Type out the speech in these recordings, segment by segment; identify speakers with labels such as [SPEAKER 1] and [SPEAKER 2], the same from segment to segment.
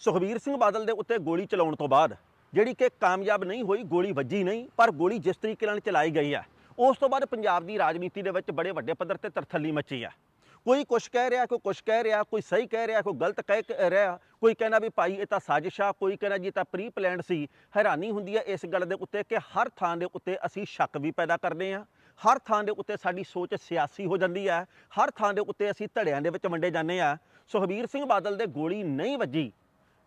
[SPEAKER 1] ਸੁਖਬੀਰ ਸਿੰਘ ਬਾਦਲ ਦੇ ਉੱਤੇ ਗੋਲੀ ਚਲਾਉਣ ਤੋਂ ਬਾਅਦ, ਜਿਹੜੀ ਕਿ ਕਾਮਯਾਬ ਨਹੀਂ ਹੋਈ, ਗੋਲੀ ਵੱਜੀ ਨਹੀਂ, ਪਰ ਗੋਲੀ ਜਿਸ ਤਰੀਕੇ ਨਾਲ ਚਲਾਈ ਗਈ ਹੈ, ਉਸ ਤੋਂ ਬਾਅਦ ਪੰਜਾਬ ਦੀ ਰਾਜਨੀਤੀ ਦੇ ਵਿੱਚ ਬੜੇ ਵੱਡੇ ਪੱਧਰ ਤੇ ਤਰਥੱਲੀ ਮੱਚੀ ਆ ਕੋਈ ਕੁਛ ਕਹਿ ਰਿਹਾ, ਕੋਈ ਕੁਛ ਕਹਿ ਰਿਹਾ, ਕੋਈ ਸਹੀ ਕਹਿ ਰਿਹਾ, ਕੋਈ ਗਲਤ ਕਹਿ ਕ- ਰਿਹਾ, ਕੋਈ ਕਹਿੰਦਾ ਵੀ ਭਾਈ ਇਹ ਤਾਂ ਸਾਜ਼ਿਸ਼ ਆ, ਕੋਈ ਕਹਿੰਦਾ ਜੀ ਇਹ ਤਾਂ ਪ੍ਰੀ ਪਲਾਨਡ ਸੀ, ਹੈਰਾਨੀ ਹੁੰਦੀ ਹੈ ਇਸ ਗੱਲ ਦੇ ਉੱਤੇ ਕਿ ਹਰ ਥਾਂ ਦੇ ਉੱਤੇ ਅਸੀਂ ਸ਼ੱਕ ਵੀ ਪੈਦਾ ਕਰਦੇ ਹਾਂ, ਹਰ ਥਾਂ ਦੇ ਉੱਤੇ ਸਾਡੀ ਸੋਚ ਸਿਆਸੀ ਹੋ ਜਾਂਦੀ ਹੈ, ਹਰ ਥਾਂ ਦੇ ਉੱਤੇ ਅਸੀਂ ਧੜਿਆਂ ਦੇ ਵਿੱਚ ਵੰਡੇ ਜਾਂਦੇ ਆ ਸੁਖਬੀਰ ਸਿੰਘ ਬਾਦਲ ਦੇ ਗੋਲੀ ਨਹੀਂ ਵੱਜੀ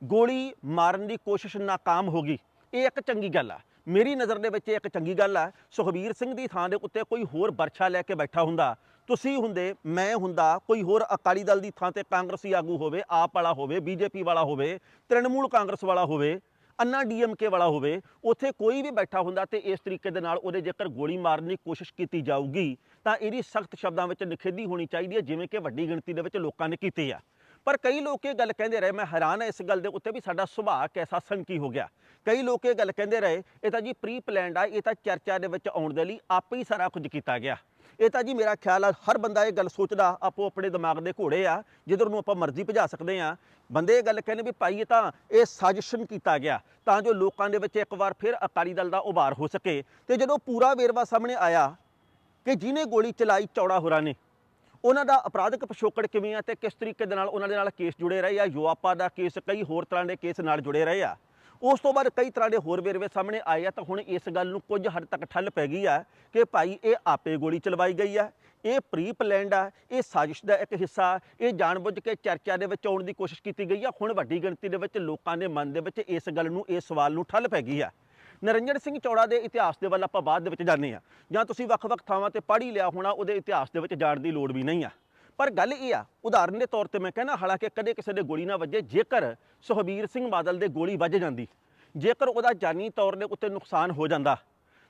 [SPEAKER 1] ਗੋਲੀ ਮਾਰਨ ਦੀ ਕੋਸ਼ਿਸ਼ ਨਾਕਾਮ ਹੋ ਗਈ। ਇਹ ਇੱਕ ਚੰਗੀ ਗੱਲ ਆ। ਮੇਰੀ ਨਜ਼ਰ ਦੇ ਵਿੱਚ ਇਹ ਇੱਕ ਚੰਗੀ ਗੱਲ ਆ। ਸੁਖਬੀਰ ਸਿੰਘ ਦੀ ਥਾਂ ਦੇ ਉੱਤੇ ਕੋਈ ਹੋਰ ਬਰਛਾ ਲੈ ਕੇ ਬੈਠਾ ਹੁੰਦਾ। ਤੁਸੀਂ ਹੁੰਦੇ, ਮੈਂ ਹੁੰਦਾ, ਕੋਈ ਹੋਰ ਅਕਾਲੀ ਦਲ ਦੀ ਥਾਂ ਤੇ ਕਾਂਗਰਸੀ ਆਗੂ ਹੋਵੇ, ਆਪ ਵਾਲਾ ਹੋਵੇ, ਬੀਜੇਪੀ ਵਾਲਾ ਹੋਵੇ, ਤ੍ਰਿਣਮੂਲ ਕਾਂਗਰਸ ਵਾਲਾ ਹੋਵੇ, ਅੰਨਾ ਡੀਐਮਕੇ ਵਾਲਾ ਹੋਵੇ, ਉੱਥੇ ਕੋਈ ਵੀ ਬੈਠਾ ਹੁੰਦਾ ਤੇ ਇਸ ਤਰੀਕੇ ਦੇ ਨਾਲ ਉਹਦੇ ਜੇਕਰ ਗੋਲੀ ਮਾਰਨ ਦੀ ਕੋਸ਼ਿਸ਼ ਕੀਤੀ ਜਾਊਗੀ, ਤਾਂ ਇਹਦੀ ਸਖਤ ਸ਼ਬਦਾਂ ਵਿੱਚ ਨਿਖੇਧੀ ਹੋਣੀ ਚਾਹੀਦੀ ਹੈ, ਜਿਵੇਂ ਕਿ ਵੱਡੀ ਗਿਣਤੀ ਦੇ ਵਿੱਚ ਲੋਕਾਂ ਨੇ ਕੀਤੀ ਆ। ਪਰ ਕਈ ਲੋਕ ਇਹ ਗੱਲ ਕਹਿੰਦੇ ਰਹੇ, ਮੈਂ ਹੈਰਾਨ ਹਾਂ ਇਸ ਗੱਲ ਦੇ ਉੱਤੇ ਵੀ ਸਾਡਾ ਸੁਭਾਅ ਕੈਸਾ ਸੰਕੀ ਹੋ ਗਿਆ। ਕਈ ਲੋਕ ਇਹ ਗੱਲ ਕਹਿੰਦੇ ਰਹੇ, ਇਹ ਤਾਂ ਜੀ ਪ੍ਰੀ ਪਲਾਨਡ ਆ, ਇਹ ਤਾਂ ਚਰਚਾ ਦੇ ਵਿੱਚ ਆਉਣ ਦੇ ਲਈ ਆਪੇ ਹੀ ਸਾਰਾ ਕੁਝ ਕੀਤਾ ਗਿਆ। ਇਹ ਤਾਂ ਜੀ ਮੇਰਾ ਖਿਆਲ ਆ, ਹਰ ਬੰਦਾ ਇਹ ਗੱਲ ਸੋਚਦਾ, ਆਪੋ ਆਪਣੇ ਦਿਮਾਗ ਦੇ ਘੋੜੇ ਆ, ਜਿੱਧਰ ਨੂੰ ਆਪਾਂ ਮਰਜ਼ੀ ਭਜਾ ਸਕਦੇ ਆ ਬੰਦੇ ਇਹ ਗੱਲ ਕਹਿੰਦੇ ਵੀ ਭਾਈ ਇਹ ਤਾਂ, ਇਹ ਸਾਜ਼ਿਸ਼ਨ ਕੀਤਾ ਗਿਆ, ਤਾਂ ਜੋ ਲੋਕਾਂ ਦੇ ਵਿੱਚ ਇੱਕ ਵਾਰ ਫਿਰ ਅਕਾਲੀ ਦਲ ਦਾ ਉਭਾਰ ਹੋ ਸਕੇ। ਤੇ ਜਦੋਂ ਪੂਰਾ ਵੇਰਵਾ ਸਾਹਮਣੇ ਆਇਆ ਕਿ ਜਿਹਨੇ ਗੋਲੀ ਚਲਾਈ, ਚੌੜਾ ਹੋਰਾਂ ਨੇ ਉਹਨਾਂ ਦਾ ਅਪਰਾਧਿਕ ਪਿਛੋਕੜ ਕਿਵੇਂ ਆ ਤੇ ਕਿਸ ਤਰੀਕੇ ਦੇ ਨਾਲ ਉਹਨਾਂ ਦੇ ਨਾਲ ਕੇਸ ਜੁੜੇ ਰਹੇ ਆ? ਯੋਆਪਾ ਦਾ ਕੇਸ, ਕਈ ਹੋਰ ਤਰ੍ਹਾਂ ਦੇ ਕੇਸ ਨਾਲ ਜੁੜੇ ਰਹੇ ਆ। ਉਸ ਤੋਂ ਬਾਅਦ ਕਈ ਤਰ੍ਹਾਂ ਦੇ ਹੋਰ ਵੇਰਵੇ ਸਾਹਮਣੇ ਆਏ ਆ, ਤਾਂ ਹੁਣ ਇਸ ਗੱਲ ਨੂੰ ਕੁਝ ਹੱਦ ਤੱਕ ਠੱਲ ਪੈ ਗਈ ਆ ਕਿ ਭਾਈ ਇਹ ਆਪੇ ਗੋਲੀ ਚਲਵਾਈ ਗਈ ਆ। ਇਹ ਪ੍ਰੀ ਪਲਾਨਡ ਆ, ਇਹ ਸਾਜ਼ਿਸ਼ ਦਾ ਇੱਕ ਹਿੱਸਾ, ਇਹ ਜਾਣਬੁੱਝ ਕੇ ਚਰਚਾ ਦੇ ਵਿੱਚ ਆਉਣ ਦੀ ਕੋਸ਼ਿਸ਼ ਕੀਤੀ ਗਈ ਆ। ਹੁਣ ਵੱਡੀ ਗਿਣਤੀ ਦੇ ਵਿੱਚ ਲੋਕਾਂ ਦੇ ਮਨ ਦੇ ਵਿੱਚ ਇਸ ਗੱਲ ਨੂੰ, ਇਸ ਸਵਾਲ ਨੂੰ ਠੱਲ ਪੈ ਗਈ ਆ। ਨਰਿੰਜਨ ਸਿੰਘ ਚੌੜਾ ਦੇ ਇਤਿਹਾਸ ਦੇ ਵੱਲ ਆਪਾਂ ਬਾਅਦ ਦੇ ਵਿੱਚ ਜਾਂਦੇ ਆ ਜਾਂ ਤੁਸੀਂ ਵੱਖ-ਵੱਖ ਥਾਵਾਂ ਤੇ ਪੜ੍ਹ ਹੀ ਲਿਆ ਹੋਣਾ, ਉਹਦੇ ਇਤਿਹਾਸ ਦੇ ਵਿੱਚ ਜਾਣ ਦੀ ਲੋੜ ਵੀ ਨਹੀਂ ਆ। ਪਰ ਗੱਲ ਇਹ ਆ, ਉਦਾਹਰਨ ਦੇ ਤੌਰ ਤੇ ਮੈਂ ਕਹਿੰਦਾ, ਹਾਲਾਂਕਿ ਕਦੇ ਕਿਸੇ ਦੇ ਗੋਲੀ ਨਾ ਵੱਜੇ, ਜੇਕਰ ਸੁਖਬੀਰ ਸਿੰਘ ਬਾਦਲ ਦੇ ਗੋਲੀ ਵੱਜ ਜਾਂਦੀ, ਜੇਕਰ ਉਹਦਾ ਜਾਨੀ ਤੌਰ ਦੇ ਉੱਤੇ ਨੁਕਸਾਨ ਹੋ ਜਾਂਦਾ,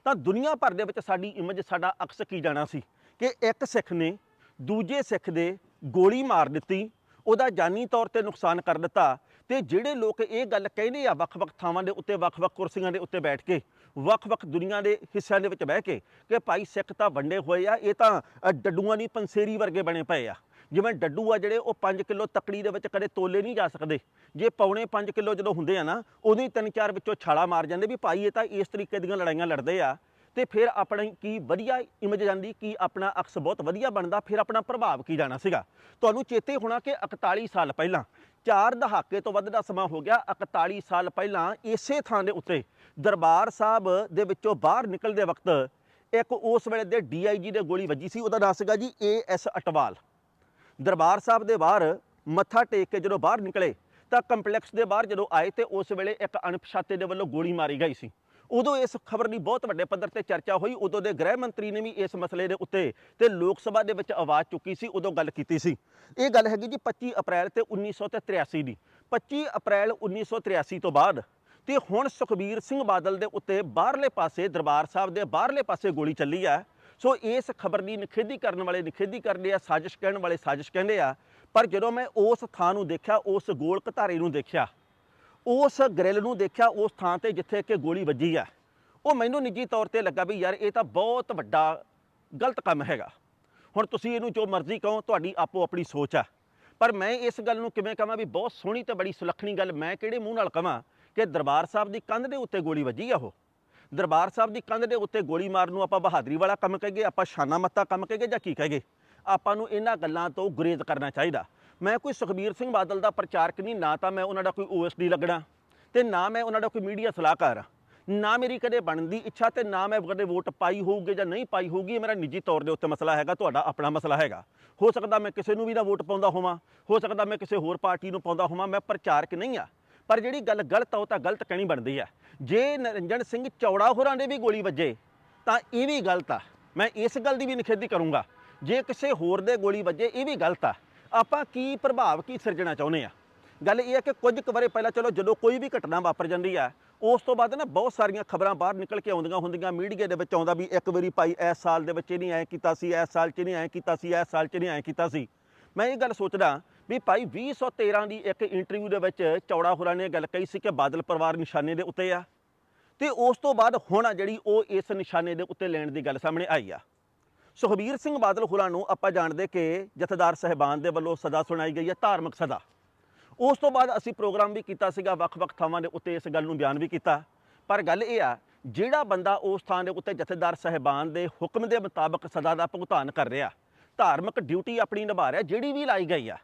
[SPEAKER 1] ਤਾਂ ਦੁਨੀਆ ਭਰ ਦੇ ਵਿੱਚ ਸਾਡੀ ਇਮੇਜ ਸਾਡਾ ਅਕਸ ਕੀ ਜਾਣਾ ਸੀ? ਕਿ ਇੱਕ ਸਿੱਖ ਨੇ ਦੂਜੇ ਸਿੱਖ ਦੇ ਗੋਲੀ ਮਾਰ ਦਿੱਤੀ, ਉਹਦਾ ਜਾਨੀ ਤੌਰ ਤੇ ਨੁਕਸਾਨ ਕਰ ਦਿੱਤਾ ਤੇ ਜਿਹੜੇ ਲੋਕ ਇਹ ਗੱਲ ਕਹਿੰਦੇ ਆ ਵੱਖ-ਵੱਖ ਥਾਵਾਂ ਦੇ ਉੱਤੇ, ਵੱਖ-ਵੱਖ ਕੁਰਸੀਆਂ ਦੇ ਉੱਤੇ ਬੈਠ ਕੇ, ਵੱਖ-ਵੱਖ ਦੁਨੀਆ ਦੇ ਹਿੱਸਿਆਂ ਦੇ ਵਿੱਚ ਬਹਿ ਕੇ ਕਿ ਭਾਈ ਸਿੱਖ ਤਾਂ ਵੰਡੇ ਹੋਏ ਆ, ਇਹ ਤਾਂ ਡੱਡੂਆਂ ਦੀ ਪੰਸੇਰੀ ਵਰਗੇ ਬਣੇ ਪਏ ਆ। ਜਿਵੇਂ ਡੱਡੂ ਆ ਜਿਹੜੇ ਉਹ 5 ਕਿਲੋ ਤਕੜੀ ਦੇ ਵਿੱਚ ਕਦੇ ਤੋਲੇ ਨਹੀਂ ਜਾ ਸਕਦੇ। ਜੇ ਪੌਣੇ 5 ਕਿਲੋ ਜਦੋਂ ਹੁੰਦੇ ਆ ਨਾ, ਉਦੋਂ ਹੀ ਤਿੰਨ ਚਾਰ ਵਿੱਚੋਂ ਛਾਲਾ ਮਾਰ ਜਾਂਦੇ ਵੀ ਭਾਈ ਇਹ ਤਾਂ ਇਸ ਤਰੀਕੇ ਦੀਆਂ ਲੜਾਈਆਂ ਲੜਦੇ ਆ। ਤੇ ਫਿਰ ਆਪਣੀ ਕੀ ਵਧੀਆ ਇਮੇਜ ਜਾਂਦੀ, ਕੀ ਆਪਣਾ ਅਕਸ ਬਹੁਤ ਵਧੀਆ ਬਣਦਾ, ਫਿਰ ਆਪਣਾ ਪ੍ਰਭਾਵ ਕੀ ਜਾਣਾ ਸੀਗਾ। ਤੁਹਾਨੂੰ ਚੇਤੇ ਹੋਣਾ ਕਿ 41 ਸਾਲ ਪਹਿਲਾਂ ਚਾਰ ਦਹਾਕੇ ਤੋਂ ਵੱਧ ਦਾ ਸਮਾਂ ਹੋ ਗਿਆ। 41 ਸਾਲ ਪਹਿਲਾਂ ਇਸੇ ਥਾਂ ਦੇ ਉੱਤੇ ਦਰਬਾਰ ਸਾਹਿਬ ਦੇ ਵਿੱਚੋਂ ਬਾਹਰ ਨਿਕਲਦੇ ਵਕਤ ਇੱਕ ਉਸ ਵੇਲੇ ਦੇ ਡੀਆਈਜੀ ਦੇ ਗੋਲੀ ਵੱਜੀ ਸੀ। ਉਹਦਾ ਨਾਮ ਸੀਗਾ ਜੀ ਏਐਸ ਅਟਵਾਲ। ਦਰਬਾਰ ਸਾਹਿਬ ਦੇ ਬਾਹਰ ਮੱਥਾ ਟੇਕ ਕੇ ਜਦੋਂ ਬਾਹਰ ਨਿਕਲੇ ਤਾਂ ਕੰਪਲੈਕਸ ਦੇ ਬਾਹਰ ਜਦੋਂ ਆਏ ਤੇ ਉਸ ਵੇਲੇ ਇੱਕ ਅਣਪਛਾਤੇ ਦੇ ਵੱਲੋਂ ਗੋਲੀ ਮਾਰੀ ਗਈ ਸੀ। ਉਦੋਂ ਇਸ ਖਬਰ ਦੀ ਬਹੁਤ ਵੱਡੇ ਪੱਧਰ ਤੇ ਚਰਚਾ ਹੋਈ, ਉਦੋਂ ਦੇ ਗ੍ਰਹਿ ਮੰਤਰੀ ਨੇ ਵੀ ਇਸ ਮਸਲੇ ਦੇ ਉੱਤੇ ਤੇ ਲੋਕ ਸਭਾ ਦੇ ਵਿੱਚ ਆਵਾਜ਼ ਚੁੱਕੀ ਸੀ, ਉਦੋਂ ਗੱਲ ਕੀਤੀ ਸੀ। ਇਹ ਗੱਲ ਹੈਗੀ ਜੀ 25 ਅਪ੍ਰੈਲ ਤੇ 1983 ਦੀ। 25 ਅਪ੍ਰੈਲ 1983 ਤੋਂ ਬਾਅਦ ਤੇ ਹੁਣ ਸੁਖਬੀਰ ਸਿੰਘ ਬਾਦਲ ਦੇ ਉੱਤੇ ਬਾਹਰਲੇ ਪਾਸੇ, ਦਰਬਾਰ ਸਾਹਿਬ ਦੇ ਬਾਹਰਲੇ ਪਾਸੇ ਗੋਲੀ ਚੱਲੀ ਆ। ਸੋ ਇਸ ਖਬਰ ਦੀ ਨਿਖੇਧੀ ਕਰਨ ਵਾਲੇ ਨਿਖੇਧੀ ਕਰਦੇ ਆ, ਸਾਜ਼ਿਸ਼ ਕਹਿਣ ਵਾਲੇ ਸਾਜ਼ਿਸ਼ ਕਹਿੰਦੇ ਆ। ਪਰ ਜਦੋਂ ਮੈਂ ਉਸ ਥਾਂ ਨੂੰ ਦੇਖਿਆ, ਉਸ ਗੋਲ ਘਤਾਰੇ ਨੂੰ ਦੇਖਿਆ ਉਸ ਗ੍ਰਿਲ ਨੂੰ ਦੇਖਿਆ, ਉਸ ਥਾਂ ਤੇ ਜਿੱਥੇ ਕਿ ਗੋਲੀ ਵੱਜੀ ਆ। ਉਹ ਮੈਨੂੰ ਨਿੱਜੀ ਤੌਰ ਤੇ ਲੱਗਾ ਵੀ ਯਾਰ, ਇਹ ਤਾਂ ਬਹੁਤ ਵੱਡਾ ਗਲਤ ਕੰਮ ਹੈਗਾ। ਹੁਣ ਤੁਸੀਂ ਇਹਨੂੰ ਜੋ ਮਰਜ਼ੀ ਕਹੋ, ਤੁਹਾਡੀ ਆਪੋ ਆਪਣੀ ਸੋਚ ਆ। ਪਰ ਮੈਂ ਇਸ ਗੱਲ ਨੂੰ ਕਿਵੇਂ ਕਹਾਂ ਵੀ ਬਹੁਤ ਸੋਹਣੀ ਤੇ ਬੜੀ ਸੁਲੱਖਣੀ ਗੱਲ ਮੈਂ ਕਿਹੜੇ ਮੂੰਹ ਨਾਲ ਕਹਾਂ ਕਿ ਦਰਬਾਰ ਸਾਹਿਬ ਦੀ ਕੰਧ ਦੇ ਉੱਤੇ ਗੋਲੀ ਵੱਜੀ ਆ ਉਹ। ਦਰਬਾਰ ਸਾਹਿਬ ਦੀ ਕੰਧ ਦੇ ਉੱਤੇ ਗੋਲੀ ਮਾਰਨ ਨੂੰ ਆਪਾਂ ਬਹਾਦਰੀ ਵਾਲਾ ਕੰਮ ਕਹੀਏ, ਆਪਾਂ ਸ਼ਾਨਾ ਮੱਤਾ ਕੰਮ ਕਹੀਏ ਜਾਂ ਕੀ ਕਹੀਏ? ਆਪਾਂ ਨੂੰ ਇਹਨਾਂ ਗੱਲਾਂ ਤੋਂ ਗੁਰੇਜ਼ ਕਰਨਾ ਚਾਹੀਦਾ। ਮੈਂ ਕੋਈ ਸੁਖਬੀਰ ਸਿੰਘ ਬਾਦਲ ਦਾ ਪ੍ਰਚਾਰਕ ਨਹੀਂ, ਨਾ ਤਾਂ ਮੈਂ ਉਹਨਾਂ ਦਾ ਕੋਈ ਓਐਸਡੀ ਲੱਗਣਾ, ਤੇ ਨਾ ਮੈਂ ਉਹਨਾਂ ਦਾ ਕੋਈ ਮੀਡੀਆ ਸਲਾਹਕਾਰ ਆ ਨਾ ਮੇਰੀ ਕਦੇ ਬਣਨ ਦੀ ਇੱਛਾ ਤੇ ਨਾ ਮੈਂ ਕਦੇ ਵੋਟ ਪਾਈ ਹੋਊਗੀ ਜਾਂ ਨਹੀਂ ਪਾਈ ਹੋਊਗੀ, ਇਹ ਮੇਰਾ ਨਿੱਜੀ ਤੌਰ ਦੇ ਉੱਤੇ ਮਸਲਾ ਹੈਗਾ, ਤੁਹਾਡਾ ਆਪਣਾ ਮਸਲਾ ਹੈਗਾ। ਹੋ ਸਕਦਾ ਮੈਂ ਕਿਸੇ ਨੂੰ ਵੀ ਨਾ ਵੋਟ ਪਾਉਂਦਾ ਹੋਵਾਂ, ਹੋ ਸਕਦਾ ਮੈਂ ਕਿਸੇ ਹੋਰ ਪਾਰਟੀ ਨੂੰ ਪਾਉਂਦਾ ਹੋਵਾਂ, ਮੈਂ ਪ੍ਰਚਾਰਕ ਨਹੀਂ ਆ ਪਰ ਜਿਹੜੀ ਗੱਲ ਗਲਤ ਆ, ਉਹ ਤਾਂ ਗਲਤ ਕਹਿਣੀ ਬਣਦੀ ਆ ਜੇ ਨਰਿੰਜਨ ਸਿੰਘ ਚੌੜਾ ਹੋਰਾਂ ਦੇ ਵੀ ਗੋਲੀ ਵੱਜੇ, ਤਾਂ ਇਹ ਵੀ ਗਲਤ ਆ। ਮੈਂ ਇਸ ਗੱਲ ਦੀ ਵੀ ਨਿਖੇਧੀ ਕਰੂੰਗਾ। ਜੇ ਕਿਸੇ ਹੋਰ ਦੇ ਗੋਲੀ ਵੱਜੇ, ਇਹ ਵੀ ਗਲਤ ਆ। ਆਪਾਂ ਕੀ ਪ੍ਰਭਾਵ, ਕੀ ਸਿਰਜਣਾ ਚਾਹੁੰਦੇ ਆ? ਗੱਲ ਇਹ ਹੈ ਕਿ ਕੁਝ ਕੁ ਵਰੇ ਪਹਿਲਾਂ ਚਲੋ ਜਦੋਂ ਕੋਈ ਵੀ ਘਟਨਾ ਵਾਪਰ ਜਾਂਦੀ ਆ, ਉਸ ਤੋਂ ਬਾਅਦ ਨਾ ਬਹੁਤ ਸਾਰੀਆਂ ਖਬਰਾਂ ਬਾਹਰ ਨਿਕਲ ਕੇ ਆਉਂਦੀਆਂ ਹੁੰਦੀਆਂ, ਮੀਡੀਆ ਦੇ ਵਿੱਚ ਆਉਂਦਾ ਵੀ ਇੱਕ ਵਾਰੀ ਭਾਈ ਇਸ ਸਾਲ ਦੇ ਵਿੱਚ ਇਹਨੇ ਐਂ ਕੀਤਾ ਸੀ, ਇਸ ਸਾਲ 'ਚ ਇਹਨੇ ਐਂ ਕੀਤਾ ਸੀ, ਇਸ ਸਾਲ 'ਚ ਨਹੀਂ ਐਂ ਕੀਤਾ ਸੀ। ਮੈਂ ਇਹ ਗੱਲ ਸੋਚਦਾ ਵੀ ਭਾਈ 2013 ਦੀ ਇੱਕ ਇੰਟਰਵਿਊ ਦੇ ਵਿੱਚ ਚੌੜਾ ਹੋਰਾਂ ਨੇ ਗੱਲ ਕਹੀ ਸੀ ਕਿ ਬਾਦਲ ਪਰਿਵਾਰ ਨਿਸ਼ਾਨੇ ਦੇ ਉੱਤੇ ਆ। ਤੇ ਉਸ ਤੋਂ ਬਾਅਦ ਹੁਣ ਆ ਜਿਹੜੀ ਉਹ ਇਸ ਨਿਸ਼ਾਨੇ ਦੇ ਉੱਤੇ ਲੈਣ ਦੀ ਗੱਲ ਸਾਹਮਣੇ ਆਈ ਆ। ਸੁਖਬੀਰ ਸਿੰਘ ਬਾਦਲ ਹੋਰਾਂ ਨੂੰ ਆਪਾਂ ਜਾਣਦੇ ਕਿ ਜਥੇਦਾਰ ਸਹਿਬਾਨ ਦੇ ਵੱਲੋਂ ਸਜ਼ਾ ਸੁਣਾਈ ਗਈ ਹੈ, ਧਾਰਮਿਕ ਸਜ਼ਾ। ਉਸ ਤੋਂ ਬਾਅਦ ਅਸੀਂ ਪ੍ਰੋਗਰਾਮ ਵੀ ਕੀਤਾ ਸੀਗਾ, ਵੱਖ-ਵੱਖ ਥਾਵਾਂ ਦੇ ਉੱਤੇ ਇਸ ਗੱਲ ਨੂੰ ਬਿਆਨ ਵੀ ਕੀਤਾ। ਪਰ ਗੱਲ ਇਹ ਆ, ਜਿਹੜਾ ਬੰਦਾ ਉਸ ਥਾਂ ਦੇ ਉੱਤੇ ਜਥੇਦਾਰ ਸਹਿਬਾਨ ਦੇ ਹੁਕਮ ਦੇ ਮੁਤਾਬਕ ਸਜ਼ਾ ਦਾ ਭੁਗਤਾਨ ਕਰ ਰਿਹਾ, ਧਾਰਮਿਕ ਡਿਊਟੀ ਆਪਣੀ ਨਿਭਾ ਰਿਹਾ, ਜਿਹੜੀ ਵੀ ਲਾਈ ਗਈ ਆ,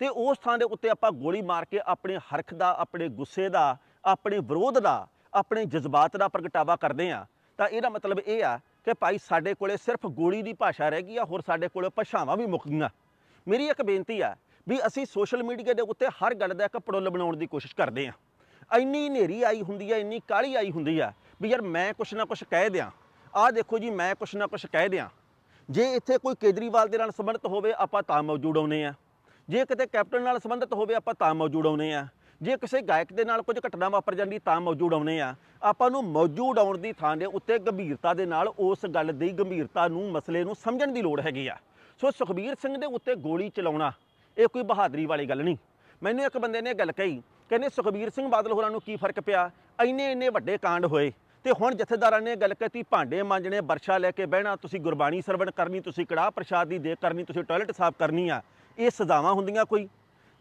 [SPEAKER 1] ਤੇ ਉਸ ਥਾਂ ਦੇ ਉੱਤੇ ਆਪਾਂ ਗੋਲੀ ਮਾਰ ਕੇ ਆਪਣੇ ਹਰਖ ਦਾ, ਆਪਣੇ ਗੁੱਸੇ ਦਾ, ਆਪਣੇ ਵਿਰੋਧ ਦਾ, ਆਪਣੇ ਜਜ਼ਬਾਤ ਦਾ ਪ੍ਰਗਟਾਵਾ ਕਰਦੇ ਆ, ਤਾਂ ਇਹਦਾ ਮਤਲਬ ਇਹ ਆ ਕਿ ਭਾਈ ਸਾਡੇ ਕੋਲੇ ਸਿਰਫ ਗੋਲੀ ਦੀ ਭਾਸ਼ਾ ਰਹਿ ਗਈ ਆ, ਹੋਰ ਸਾਡੇ ਕੋਲੇ ਭਾਸ਼ਾਵਾਂ ਵੀ ਮੁੱਕ ਗਈਆਂ। ਮੇਰੀ ਇੱਕ ਬੇਨਤੀ ਆ ਵੀ ਅਸੀਂ ਸੋਸ਼ਲ ਮੀਡੀਆ ਦੇ ਉੱਤੇ ਹਰ ਗੱਲ ਦਾ ਇੱਕ ਪੜੁੱਲ ਬਣਾਉਣ ਦੀ ਕੋਸ਼ਿਸ਼ ਕਰਦੇ ਆ। ਇੰਨੀ ਹਨੇਰੀ ਆਈ ਹੁੰਦੀ ਆ, ਇੰਨੀ ਕਾਲੀ ਆਈ ਹੁੰਦੀ ਆ ਵੀ ਯਾਰ ਮੈਂ ਕੁਛ ਨਾ ਕੁਛ ਕਹਿ ਦਿਆਂ। ਆਹ ਦੇਖੋ ਜੀ, ਮੈਂ ਕੁਛ ਨਾ ਕੁਛ ਕਹਿ ਦਿਆਂ। ਜੇ ਇੱਥੇ ਕੋਈ ਕੇਜਰੀਵਾਲ ਦੇ ਨਾਲ ਸੰਬੰਧਿਤ ਹੋਵੇ, ਆਪਾਂ ਤਾਂ ਮੌਜੂਦ ਆਉਨੇ ਆ। ਜੇ ਕਿਤੇ ਕੈਪਟਨ ਨਾਲ ਸੰਬੰਧਿਤ ਹੋਵੇ, ਆਪਾਂ ਤਾਂ ਮੌਜੂਦ ਆਉਨੇ ਆ। ਜੇ ਕਿਸੇ ਗਾਇਕ ਦੇ ਨਾਲ ਕੁਝ ਘਟਨਾ ਵਾਪਰ ਜਾਂਦੀ ਤਾਂ ਮੌਜੂਦ ਆਉਨੇ ਆ ਆਪਾਂ ਨੂੰ ਮੌਜੂਦ ਆਉਣ ਦੀ ਥਾਂ ਦੇ ਉੱਤੇ ਗੰਭੀਰਤਾ ਦੇ ਨਾਲ ਉਸ ਗੱਲ ਦੀ ਗੰਭੀਰਤਾ ਨੂੰ, ਮਸਲੇ ਨੂੰ ਸਮਝਣ ਦੀ ਲੋੜ ਹੈਗੀ ਆ। ਸੋ ਸੁਖਬੀਰ ਸਿੰਘ ਦੇ ਉੱਤੇ ਗੋਲੀ ਚਲਾਉਣਾ, ਇਹ ਕੋਈ ਬਹਾਦਰੀ ਵਾਲੀ ਗੱਲ ਨਹੀਂ। ਮੈਨੂੰ ਇੱਕ ਬੰਦੇ ਨੇ ਗੱਲ ਕਹੀ, ਕਹਿੰਦੇ ਸੁਖਬੀਰ ਸਿੰਘ ਬਾਦਲ ਹੋਰਾਂ ਨੂੰ ਕੀ ਫ਼ਰਕ ਪਿਆ? ਇੰਨੇ ਇੰਨੇ ਵੱਡੇ ਕਾਂਡ ਹੋਏ ਤੇ ਹੁਣ ਜਥੇਦਾਰਾਂ ਨੇ ਗੱਲ ਕੀਤੀ, ਭਾਂਡੇ ਮਾਂਜਣੇ, ਵਰਸ਼ਾ ਲੈ ਕੇ ਬਹਿਣਾ, ਤੁਸੀਂ ਗੁਰਬਾਣੀ ਸਰਵਣ ਕਰਨੀ, ਤੁਸੀਂ ਕੜਾਹ ਪ੍ਰਸ਼ਾਦ ਦੀ ਦੇਗ ਕਰਨੀ, ਤੁਸੀਂ ਟਾਇਲਟ ਸਾਫ਼ ਕਰਨੀ ਆ, ਇਹ ਸਜ਼ਾਵਾਂ ਹੁੰਦੀਆਂ ਕੋਈ?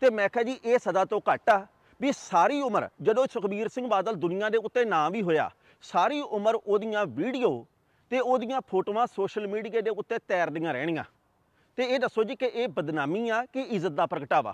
[SPEAKER 1] ਤੇ ਮੈਂ ਕਿਹਾ ਜੀ, ਇਹ ਸਜ਼ਾ ਤੋਂ ਘੱਟ ਆ। ਵੀ ਸਾਰੀ ਉਮਰ ਜਦੋਂ ਸੁਖਬੀਰ ਸਿੰਘ ਬਾਦਲ ਦੁਨੀਆ ਦੇ ਉੱਤੇ ਨਾਂ ਵੀ ਹੋਇਆ, ਸਾਰੀ ਉਮਰ ਉਹਦੀਆਂ ਵੀਡੀਓ ਤੇ ਉਹਦੀਆਂ ਫੋਟੋਆਂ ਸੋਸ਼ਲ ਮੀਡੀਆ ਦੇ ਉੱਤੇ ਤੈਰਦੀਆਂ ਰਹਿਣੀਆਂ। ਤੇ ਇਹ ਦੱਸੋ ਜੀ ਕਿ ਇਹ ਬਦਨਾਮੀ ਆ ਕਿ ਇੱਜ਼ਤ ਦਾ ਪ੍ਰਗਟਾਵਾ?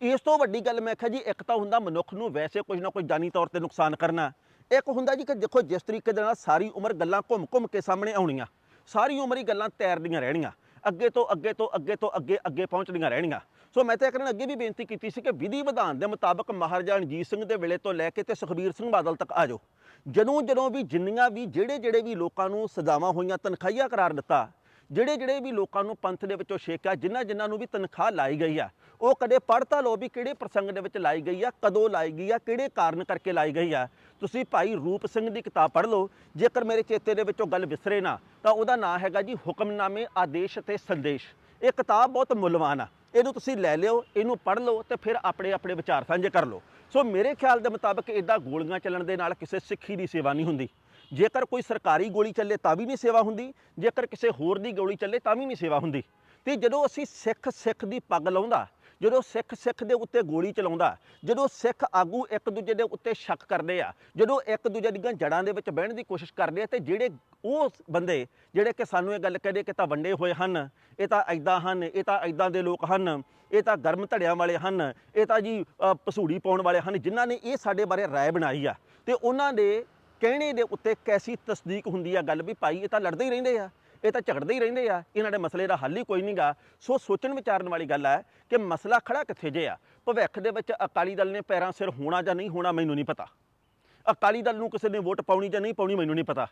[SPEAKER 1] ਇਸ ਤੋਂ ਵੱਡੀ ਗੱਲ ਮੈਂ ਆਖਿਆ ਜੀ, ਇੱਕ ਤਾਂ ਹੁੰਦਾ ਮਨੁੱਖ ਨੂੰ ਵੈਸੇ ਕੁਝ ਨਾ ਕੁਝ ਜਾਨੀ ਤੌਰ ਤੇ ਨੁਕਸਾਨ ਕਰਨਾ। ਇੱਕ ਹੁੰਦਾ ਜੀ ਕਿ ਦੇਖੋ ਜਿਸ ਤਰੀਕੇ ਦੇ ਨਾਲ ਸਾਰੀ ਉਮਰ ਗੱਲਾਂ ਘੁੰਮ-ਘੁੰਮ ਕੇ ਸਾਹਮਣੇ ਆਉਣੀਆਂ। ਸਾਰੀ ਉਮਰ ਹੀ ਗੱਲਾਂ ਤੈਰਦੀਆਂ ਰਹਿਣੀਆਂ। ਅੱਗੇ ਤੋਂ ਅੱਗੇ ਤੋਂ ਅੱਗੇ ਤੋਂ ਅੱਗੇ ਅੱਗੇ ਪਹੁੰਚਦੀਆਂ ਰਹਿਣੀਆਂ। ਸੋ ਮੈਂ ਤਾਂ ਕਰਨ ਅੱਗੇ ਵੀ ਬੇਨਤੀ ਕੀਤੀ ਸੀ ਕਿ ਵਿਧੀ ਵਿਧਾਨ ਦੇ ਮੁਤਾਬਕ ਮਹਾਰਾਜਾ ਰਣਜੀਤ ਸਿੰਘ ਦੇ ਵੇਲੇ ਤੋਂ ਲੈ ਕੇ ਤੇ ਸੁਖਬੀਰ ਸਿੰਘ ਬਾਦਲ ਤੱਕ ਆ ਜਾਓ। ਜਦੋਂ ਜਦੋਂ ਵੀ ਜਿੰਨੀਆਂ ਵੀ ਜਿਹੜੇ ਜਿਹੜੇ ਵੀ ਲੋਕਾਂ ਨੂੰ ਸਜ਼ਾਵਾਂ ਹੋਈਆਂ, ਤਨਖਾਹੀਆ ਕਰਾਰ ਦਿੱਤਾ, ਜਿਹੜੇ ਜਿਹੜੇ ਵੀ ਲੋਕਾਂ ਨੂੰ ਪੰਥ ਦੇ ਵਿੱਚੋਂ ਛੇਕਿਆ, ਜਿਨ੍ਹਾਂ ਜਿਨ੍ਹਾਂ ਨੂੰ ਵੀ ਤਨਖਾਹ ਲਾਈ ਗਈ ਆ, ਉਹ ਕਦੇ ਪੜ੍ਹਤਾ ਲਓ ਵੀ ਕਿਹੜੇ ਪ੍ਰਸੰਗ ਦੇ ਵਿੱਚ ਲਾਈ ਗਈ ਆ, ਕਦੋਂ ਲਾਈ ਗਈ ਆ, ਕਿਹੜੇ ਕਾਰਨ ਕਰਕੇ ਲਾਈ ਗਈ ਆ। ਤੁਸੀਂ ਭਾਈ ਰੂਪ ਸਿੰਘ ਦੀ ਕਿਤਾਬ ਪੜ੍ਹ ਲਓ, ਜੇਕਰ ਮੇਰੇ ਚੇਤੇ ਦੇ ਵਿੱਚੋਂ ਗੱਲ ਵਿਸਰੇ ਨਾ, ਤਾਂ ਉਹਦਾ ਨਾਂ ਹੈਗਾ ਜੀ ਹੁਕਮਨਾਮੇ ਆਦੇਸ਼ ਤੇ ਸੰਦੇਸ਼। ਇਹ ਕਿਤਾਬ ਬਹੁਤ ਮੁੱਲਵਾਨ ਆ। ਇਹਨੂੰ ਤੁਸੀਂ ਲੈ ਲਿਓ, ਇਹਨੂੰ ਪੜ੍ਹ ਲਓ ਤੇ ਫਿਰ ਆਪਣੇ ਆਪਣੇ ਵਿਚਾਰ ਸਾਂਝੇ ਕਰ ਲਓ। ਸੋ ਮੇਰੇ ਖਿਆਲ ਦੇ ਮੁਤਾਬਕ ਇਦਾਂ ਗੋਲੀਆਂ ਚੱਲਣ ਦੇ ਨਾਲ ਕਿਸੇ ਸਿੱਖੀ ਦੀ ਸੇਵਾ ਨਹੀਂ ਹੁੰਦੀ। ਜੇਕਰ ਕੋਈ ਸਰਕਾਰੀ ਗੋਲੀ ਚੱਲੇ ਤਾਂ ਵੀ ਨਹੀਂ ਸੇਵਾ ਹੁੰਦੀ, ਜੇਕਰ ਕਿਸੇ ਹੋਰ ਦੀ ਗੋਲੀ ਚੱਲੇ ਤਾਂ ਵੀ ਨਹੀਂ ਸੇਵਾ ਹੁੰਦੀ। ਤੇ ਜਦੋਂ ਅਸੀਂ ਸਿੱਖ ਸਿੱਖ ਦੀ ਪੱਗ ਲਾਉਂਦਾ ਜਦੋਂ ਸਿੱਖ ਸਿੱਖ ਦੇ ਉੱਤੇ ਗੋਲੀ ਚਲਾਉਂਦਾ ਜਦੋਂ ਸਿੱਖ ਆਗੂ ਇੱਕ ਦੂਜੇ ਦੇ ਉੱਤੇ ਸ਼ੱਕ ਕਰਦੇ ਆ ਜਦੋਂ ਇੱਕ ਦੂਜੇ ਦੀਆਂ ਜੜਾਂ ਦੇ ਵਿੱਚ ਬਹਿਣ ਦੀ ਕੋਸ਼ਿਸ਼ ਕਰਦੇ ਆ ਤੇ ਜਿਹੜੇ ਉਹ ਬੰਦੇ ਜਿਹੜੇ ਕਿ ਸਾਨੂੰ ਇਹ ਗੱਲ ਕਹਦੇ ਕਿ ਤਾਂ ਵੰਡੇ ਹੋਏ ਹਨ ਇਹ ਤਾਂ ਐਦਾਂ ਹਨ ਇਹ ਤਾਂ ਐਦਾਂ ਦੇ ਲੋਕ ਹਨ ਇਹ ਤਾਂ ਗਰਮ ਧੜਿਆਂ ਵਾਲੇ ਹਨ ਇਹ ਤਾਂ ਜੀ ਅ, ਪਸੂੜੀ ਪਾਉਣ ਵਾਲੇ ਹਨ ਜਿਨ੍ਹਾਂ ਨੇ ਇਹ ਸਾਡੇ ਬਾਰੇ ਰਾਏ ਬਣਾਈ ਆ ਤੇ ਉਹਨਾਂ ਦੇ ਕਹਿਣੇ ਦੇ ਉੱਤੇ ਕੈਸੀ ਤਸਦੀਕ ਹੁੰਦੀ ਆ ਗੱਲ ਵੀ ਭਾਈ ਇਹ ਤਾਂ ਲੜਦੇ ਹੀ ਰਹਿੰਦੇ ਆ। ਇਹ ਤਾਂ ਝਗੜਦੇ ਹੀ ਰਹਿੰਦੇ ਆ, ਇਹਨਾਂ ਦੇ ਮਸਲੇ ਦਾ ਹੱਲ ਹੀ ਕੋਈ ਨਹੀਂਗਾ ਸੋ ਸੋਚਣ ਵਿਚਾਰਨ ਵਾਲੀ ਗੱਲ ਹੈ ਕਿ ਮਸਲਾ ਖੜਾ ਕਿੱਥੇ ਜੇ ਆ। ਭਵਿੱਖ ਦੇ ਵਿੱਚ ਅਕਾਲੀ ਦਲ ਨੇ ਪੈਰਾਂ ਸਿਰ ਹੋਣਾ ਜਾਂ ਨਹੀਂ ਹੋਣਾ ਮੈਨੂੰ ਨਹੀਂ ਪਤਾ। ਅਕਾਲੀ ਦਲ ਨੂੰ ਕਿਸੇ ਨੇ ਵੋਟ ਪਾਉਣੀ ਜਾਂ ਨਹੀਂ ਪਾਉਣੀ ਮੈਨੂੰ ਨਹੀਂ ਪਤਾ।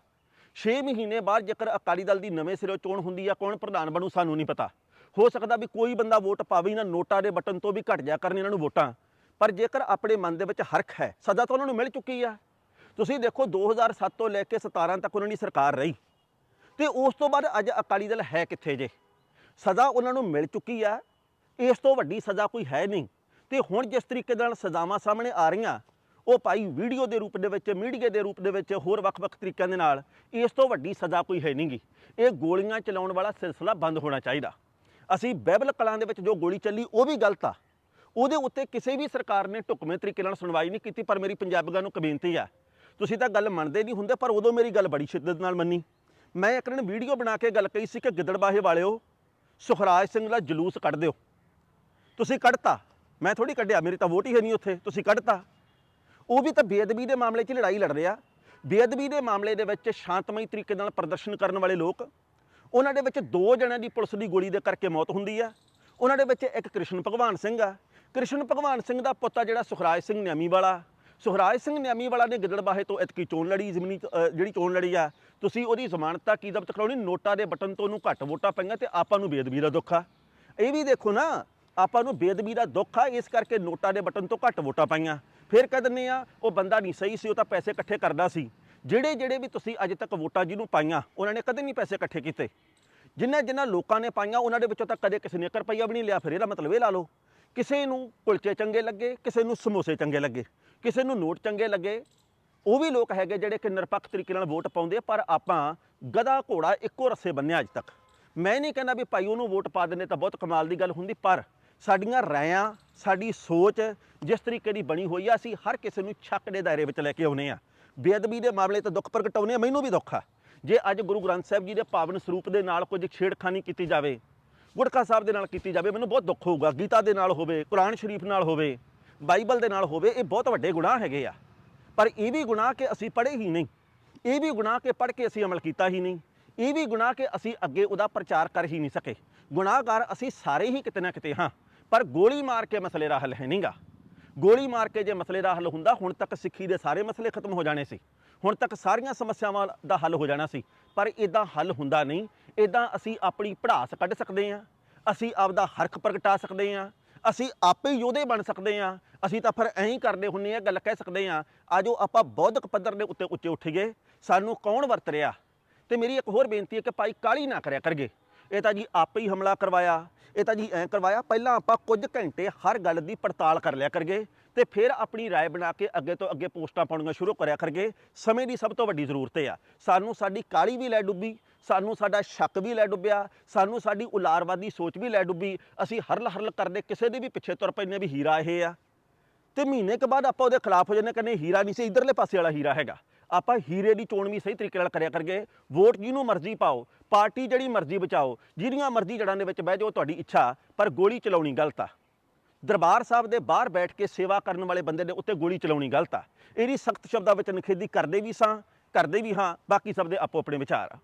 [SPEAKER 1] 6 ਮਹੀਨੇ ਬਾਅਦ ਜੇਕਰ ਅਕਾਲੀ ਦਲ ਦੀ ਨਵੇਂ ਸਿਰੋਂ ਚੋਣ ਹੁੰਦੀ ਆ, ਕੌਣ ਪ੍ਰਧਾਨ ਬਣੂ ਸਾਨੂੰ ਨਹੀਂ ਪਤਾ। ਹੋ ਸਕਦਾ ਵੀ ਕੋਈ ਬੰਦਾ ਵੋਟ ਪਾਵੇ ਨਾ ਨੋਟਾ ਦੇ ਬਟਨ ਤੋਂ ਵੀ ਘਟ ਜਾ ਕਰਨ ਇਹਨਾਂ ਨੂੰ ਵੋਟਾਂ। ਪਰ ਜੇਕਰ ਆਪਣੇ ਮਨ ਦੇ ਵਿੱਚ ਹਰਖ ਹੈ ਸਦਾ ਤਾਂ ਉਹਨਾਂ ਨੂੰ ਮਿਲ ਚੁੱਕੀ ਆ। ਤੁਸੀਂ ਦੇਖੋ 2007 ਤੋਂ ਲੈ ਕੇ 17 ਤੱਕ ਉਹਨਾਂ ਦੀ ਸਰਕਾਰ ਰਹੀ। ਤੇ ਉਸ ਤੋਂ ਬਾਅਦ ਅੱਜ ਅਕਾਲੀ ਦਲ ਹੈ ਕਿੱਥੇ ਜੇ? ਸਜ਼ਾ ਉਹਨਾਂ ਨੂੰ ਮਿਲ ਚੁੱਕੀ ਆ। ਇਸ ਤੋਂ ਵੱਡੀ ਸਜ਼ਾ ਕੋਈ ਹੈ ਨਹੀਂ। ਤੇ ਹੁਣ ਜਿਸ ਤਰੀਕੇ ਨਾਲ ਸਜ਼ਾਵਾਂ ਸਾਹਮਣੇ ਆ ਰਹੀਆਂ, ਉਹ ਭਾਈ ਵੀਡੀਓ ਦੇ ਰੂਪ ਦੇ ਵਿੱਚ, ਮੀਡੀਆ ਦੇ ਰੂਪ ਦੇ ਵਿੱਚ ਹੋਰ ਵੱਖ-ਵੱਖ ਤਰੀਕਿਆਂ ਦੇ ਨਾਲ ਇਸ ਤੋਂ ਵੱਡੀ ਸਜ਼ਾ ਕੋਈ ਹੈ ਨਹੀਂਗੀ। ਇਹ ਗੋਲੀਆਂ ਚਲਾਉਣ ਵਾਲਾ ਸਿਲਸਿਲਾ ਬੰਦ ਹੋਣਾ ਚਾਹੀਦਾ। ਅਸੀਂ ਬਹਿਬਲ ਕਲਾਂ ਦੇ ਵਿੱਚ ਜੋ ਗੋਲੀ ਚੱਲੀ, ਉਹ ਵੀ ਗਲਤ ਆ। ਉਹਦੇ ਉੱਤੇ ਕਿਸੇ ਵੀ ਸਰਕਾਰ ਨੇ ਢੁਕਵੇਂ ਤਰੀਕੇ ਨਾਲ ਸੁਣਵਾਈ ਨਹੀਂ ਕੀਤੀ, ਪਰ ਮੇਰੀ ਪੰਜਾਬੀਆਂ ਨੂੰ ਇੱਕ ਬੇਨਤੀ ਆ। ਤੁਸੀਂ ਤਾਂ ਗੱਲ ਮੰਨਦੇ ਨਹੀਂ ਹੁੰਦੇ, ਪਰ ਉਦੋਂ ਮੇਰੀ ਗੱਲ ਬੜੀ ਸ਼ਿੱਦਤ ਨਾਲ ਮੰਨੀ। ਮੈਂ ਇੱਕ ਦਿਨ ਵੀਡੀਓ ਬਣਾ ਕੇ ਗੱਲ ਕਹੀ ਸੀ ਕਿ ਗਿੱਦੜਬਾਹੇ ਵਾਲਿਓ, ਸੁਖਰਾਜ ਸਿੰਘ ਦਾ ਜਲੂਸ ਕੱਢ ਦਿਓ। ਤੁਸੀਂ ਕੱਢਤਾ। ਮੈਂ ਥੋੜੀ ਕੱਢਿਆ, ਮੇਰੀ ਤਾਂ ਵੋਟ ਹੀ ਹੈ ਨਹੀਂ ਉੱਥੇ। ਤੁਸੀਂ ਕੱਢਤਾ। ਉਹ ਵੀ ਤਾਂ ਬੇਅਦਬੀ ਦੇ ਮਾਮਲੇ 'ਚ ਲੜਾਈ ਲੜ ਰਿਹਾ। ਬੇਅਦਬੀ ਦੇ ਮਾਮਲੇ ਦੇ ਵਿੱਚ ਸ਼ਾਂਤਮਈ ਤਰੀਕੇ ਨਾਲ ਪ੍ਰਦਰਸ਼ਨ ਕਰਨ ਵਾਲੇ ਲੋਕ, ਉਹਨਾਂ ਦੇ ਵਿੱਚ ਦੋ ਜਣਿਆਂ ਦੀ ਪੁਲਿਸ ਦੀ ਗੋਲੀ ਦੇ ਕਰਕੇ ਮੌਤ ਹੁੰਦੀ ਆ। ਉਹਨਾਂ ਦੇ ਵਿੱਚ ਇੱਕ ਕ੍ਰਿਸ਼ਨ ਭਗਵਾਨ ਸਿੰਘ ਆ। ਕ੍ਰਿਸ਼ਨ ਭਗਵਾਨ ਸਿੰਘ ਦਾ ਪੁੱਤ ਜਿਹੜਾ ਸੁਖਰਾਜ ਸਿੰਘ ਨਿਆਮੀ ਵਾਲਾ। ਸੁਖਰਾਜ ਸਿੰਘ ਨਿਆਮੀ ਵਾਲਾ ਨੇ ਗਿੱਦੜਬਾਹੇ ਤੋਂ ਇਤਕੀ ਚੋਣ ਲੜੀ, ਜ਼ਮੀਨੀ ਜਿਹੜੀ ਚੋਣ ਲੜੀ ਆ, ਤੁਸੀਂ ਉਹਦੀ ਜ਼ਮਾਨਤ ਕੀ ਦਬਤ ਕਰਾਉਣੀ ਨੋਟਾ ਦੇ ਬਟਨ ਤੋਂ ਉਹਨੂੰ ਘੱਟ ਵੋਟਾਂ ਪਈਆਂ ਤੇ ਆਪਾਂ ਨੂੰ ਬੇਦਬੀ ਦਾ ਦੁੱਖ ਆ। ਇਹ ਵੀ ਦੇਖੋ ਨਾ, ਆਪਾਂ ਨੂੰ ਬੇਦਬੀ ਦਾ ਦੁੱਖ ਆ, ਇਸ ਕਰਕੇ ਨੋਟਾ ਦੇ ਬਟਨ ਤੋਂ ਘੱਟ ਵੋਟਾਂ ਪਾਈਆਂ। ਫਿਰ ਕਹਿ ਦਿੰਦੇ ਆ, ਉਹ ਬੰਦਾ ਨਹੀਂ ਸਹੀ ਸੀ, ਉਹ ਤਾਂ ਪੈਸੇ ਇਕੱਠੇ ਕਰਦਾ ਸੀ। ਜਿਹੜੇ ਜਿਹੜੇ ਵੀ ਤੁਸੀਂ ਅੱਜ ਤੱਕ ਵੋਟਾਂ ਜਿਹਨੂੰ ਪਾਈਆਂ, ਉਹਨਾਂ ਨੇ ਕਦੇ ਨਹੀਂ ਪੈਸੇ ਇਕੱਠੇ ਕੀਤੇ। ਜਿਨ੍ਹਾਂ ਜਿਨ੍ਹਾਂ ਲੋਕਾਂ ਨੇ ਪਾਈਆਂ, ਉਹਨਾਂ ਦੇ ਵਿੱਚੋਂ ਤਾਂ ਕਦੇ ਕਿਸੇ ਨੇ ਇੱਕ ਰੁਪਈਆ ਵੀ ਨਹੀਂ ਲਿਆ, ਫਿਰ ਇਹਦਾ ਮਤਲਬ ਇਹ ਲਾ ਲਓ। ਕਿਸੇ ਨੂੰ ਕੁਲਚੇ ਚੰਗੇ ਲੱਗੇ, ਕਿਸੇ ਨੂੰ ਸਮੋਸੇ ਚੰਗੇ ਲੱਗੇ। ਕਿਸੇ ਨੂੰ ਨੋਟ ਚੰਗੇ ਲੱਗੇ, ਉਹ ਵੀ ਲੋਕ ਹੈਗੇ ਜਿਹੜੇ ਕਿ ਨਿਰਪੱਖ ਤਰੀਕੇ ਨਾਲ ਵੋਟ ਪਾਉਂਦੇ ਆ, ਪਰ ਆਪਾਂ ਗਧਾ ਘੋੜਾ ਇੱਕੋ ਰੱਸੇ ਬੰਨਿਆ ਅੱਜ ਤੱਕ। ਮੈਂ ਨਹੀਂ ਕਹਿੰਦਾ ਵੀ ਭਾਈ ਉਹਨੂੰ ਵੋਟ ਪਾ ਦਿੰਦੇ ਤਾਂ ਬਹੁਤ ਕਮਾਲ ਦੀ ਗੱਲ ਹੁੰਦੀ, ਪਰ ਸਾਡੀਆਂ ਰਾਇਆਂ, ਸਾਡੀ ਸੋਚ ਜਿਸ ਤਰੀਕੇ ਦੀ ਬਣੀ ਹੋਈ ਆ, ਅਸੀਂ ਹਰ ਕਿਸੇ ਨੂੰ ਛੱਕ ਦੇ ਦਾਇਰੇ ਵਿੱਚ ਲੈ ਕੇ ਆਉਨੇ ਆ। ਬੇਅਦਬੀ ਦੇ ਮਾਮਲੇ ਤੇ ਦੁੱਖ ਪ੍ਰਗਟਾਉਨੇ ਆ, ਮੈਨੂੰ ਵੀ ਦੁੱਖ ਆ। ਜੇ ਅੱਜ ਗੁਰੂ ਗ੍ਰੰਥ ਸਾਹਿਬ ਜੀ ਦੇ ਪਾਵਨ ਸਰੂਪ ਦੇ ਨਾਲ ਕੁਝ ਛੇੜਖਾਨੀ ਕੀਤੀ ਜਾਵੇ, ਗੁਟਕਾ ਸਾਹਿਬ ਦੇ ਨਾਲ ਕੀਤੀ ਜਾਵੇ, ਮੈਨੂੰ ਬਹੁਤ ਦੁੱਖ ਹੋਊਗਾ, ਗੀਤਾ ਦੇ ਨਾਲ ਹੋਵੇ, ਕੁਰਾਨ ਸ਼ਰੀਫ ਨਾਲ ਹੋਵੇ। ਬਾਈਬਲ ਦੇ ਨਾਲ ਹੋਵੇ, ਇਹ ਬਹੁਤ ਵੱਡੇ ਗੁਨਾਹ ਹੈਗੇ ਆ। ਪਰ ਇਹ ਵੀ ਗੁਨਾਹ ਕਿ ਅਸੀਂ ਪੜ੍ਹੇ ਹੀ ਨਹੀਂ। ਇਹ ਵੀ ਗੁਨਾਹ ਕਿ ਪੜ੍ਹ ਕੇ ਅਸੀਂ ਅਮਲ ਕੀਤਾ ਹੀ ਨਹੀਂ। ਇਹ ਵੀ ਗੁਨਾਹ ਕਿ ਅਸੀਂ ਅੱਗੇ ਉਹਦਾ ਪ੍ਰਚਾਰ ਕਰ ਹੀ ਨਹੀਂ ਸਕੇ। ਗੁਨਾਹਗਾਰ ਅਸੀਂ ਸਾਰੇ ਹੀ ਕਿਤੇ ਨਾ ਕਿਤੇ ਹਾਂ। ਪਰ ਗੋਲੀ ਮਾਰ ਕੇ ਮਸਲੇ ਦਾ ਹੱਲ ਹੈ ਨਹੀਂਗਾ ਗੋਲੀ ਮਾਰ ਕੇ ਜੇ ਮਸਲੇ ਦਾ ਹੱਲ ਹੁੰਦਾ, ਹੁਣ ਤੱਕ ਸਿੱਖੀ ਦੇ ਸਾਰੇ ਮਸਲੇ ਖਤਮ ਹੋ ਜਾਣੇ ਸੀ। ਹੁਣ ਤੱਕ ਸਾਰੀਆਂ ਸਮੱਸਿਆਵਾਂ ਦਾ ਹੱਲ ਹੋ ਜਾਣਾ ਸੀ। ਪਰ ਇਦਾਂ ਹੱਲ ਹੁੰਦਾ ਨਹੀਂ। ਇਦਾਂ ਅਸੀਂ ਆਪਣੀ ਪੜਾਸ ਕੱਢ ਸਕਦੇ ਹਾਂ। ਅਸੀਂ ਆਪਦਾ ਹਰਖ ਪ੍ਰਗਟਾ ਸਕਦੇ ਹਾਂ। ਅਸੀਂ ਆਪੇ ਹੀ ਯੋਧੇ ਬਣ ਸਕਦੇ ਹਾਂ ਅਸੀਂ ਤਾਂ ਫਿਰ ਐਂ ਹੀ ਕਰਦੇ ਹੁੰਨੇ ਆ ਗੱਲ ਕਹਿ ਸਕਦੇ ਹਾਂ ਆਜੋ ਆਪਾਂ ਬੌਧਿਕ ਪੱਧਰ ਦੇ ਉੱਤੇ ਉੱਚੇ ਉੱਠੀਏ ਸਾਨੂੰ ਕੌਣ ਵਰਤ ਰਿਹਾ ਤੇ ਮੇਰੀ ਇੱਕ ਹੋਰ ਬੇਨਤੀ ਹੈ ਕਿ ਭਾਈ ਕਾਲੀ ਨਾ ਕਰਿਆ ਕਰਗੇ ਇਹ ਤਾਂ ਜੀ ਆਪੇ ਹੀ ਹਮਲਾ ਕਰਵਾਇਆ ਇਹ ਤਾਂ ਜੀ ਐਂ ਕਰਵਾਇਆ ਪਹਿਲਾਂ ਆਪਾਂ ਕੁਝ ਘੰਟੇ ਹਰ ਗੱਲ ਦੀ ਪੜਤਾਲ ਕਰ ਲਿਆ ਕਰਗੇ ਤੇ ਫਿਰ ਆਪਣੀ رائے ਬਣਾ ਕੇ ਅੱਗੇ ਤੋਂ ਅੱਗੇ ਪੋਸਟਾਂ ਪਾਉਣੀਆਂ ਸ਼ੁਰੂ ਕਰਿਆ ਕਰਗੇ ਸਮੇਂ ਦੀ ਸਭ ਤੋਂ ਵੱਡੀ ਜ਼ਰੂਰਤ ਆ ਸਾਨੂੰ ਸਾਡੀ ਕਾਲੀ ਵੀ ਲੈ ਡੁੱਬੀ ਸਾਨੂੰ ਸਾਡਾ ਸ਼ੱਕ ਵੀ ਲੈ ਡੁੱਬਿਆ, ਸਾਨੂੰ ਸਾਡੀ ਉਲਾਰਵਾਦੀ ਸੋਚ ਵੀ ਲੈ ਡੁੱਬੀ। ਅਸੀਂ ਹਰਲ ਹਰਲ ਕਰਦੇ, ਕਿਸੇ ਦੇ ਵੀ ਪਿੱਛੇ ਤੁਰ ਪੈਂਦੇ ਵੀ ਹੀਰਾ ਇਹ ਆ। ਤੇ ਮਹੀਨੇ ਕੇ ਬਾਅਦ ਆਪਾਂ ਉਹਦੇ ਖਿਲਾਫ ਹੋ ਜਾਂਦੇ ਕਹਿੰਦੇ ਹੀਰਾ ਨਹੀਂ ਸੀ, ਇਧਰਲੇ ਪਾਸੇ ਵਾਲਾ ਹੀਰਾ ਹੈਗਾ। ਆਪਾਂ ਹੀਰੇ ਦੀ ਚੋਣ ਵੀ ਸਹੀ ਤਰੀਕੇ ਨਾਲ ਕਰਿਆ ਕਰਗੇ ਵੋਟ ਜਿਹਨੂੰ ਮਰਜ਼ੀ ਪਾਓ, ਪਾਰਟੀ ਜਿਹੜੀ ਮਰਜ਼ੀ ਬਚਾਓ ਜਿਹੜੀਆਂ ਮਰਜ਼ੀ ਜੜਾਂ ਦੇ ਵਿੱਚ ਬਹਿ ਜਾਓ, ਤੁਹਾਡੀ ਇੱਛਾ, ਪਰ ਗੋਲੀ ਚਲਾਉਣੀ ਗਲਤ ਆ। ਦਰਬਾਰ ਸਾਹਿਬ ਦੇ ਬਾਹਰ ਬੈਠ ਕੇ ਸੇਵਾ ਕਰਨ ਵਾਲੇ ਬੰਦੇ ਦੇ ਉੱਤੇ ਗੋਲੀ ਚਲਾਉਣੀ ਗਲਤ ਆ। ਇਹਦੀ ਸਖਤ ਸ਼ਬਦਾਂ ਵਿੱਚ ਨਿਖੇਧੀ ਕਰਦੇ ਵੀ ਸਾਂ, ਕਰਦੇ ਵੀ ਹਾਂ, ਬਾਕੀ ਸਭ ਦੇ ਆਪੋ ਆਪਣੇ ਵਿਚਾਰ ਆ।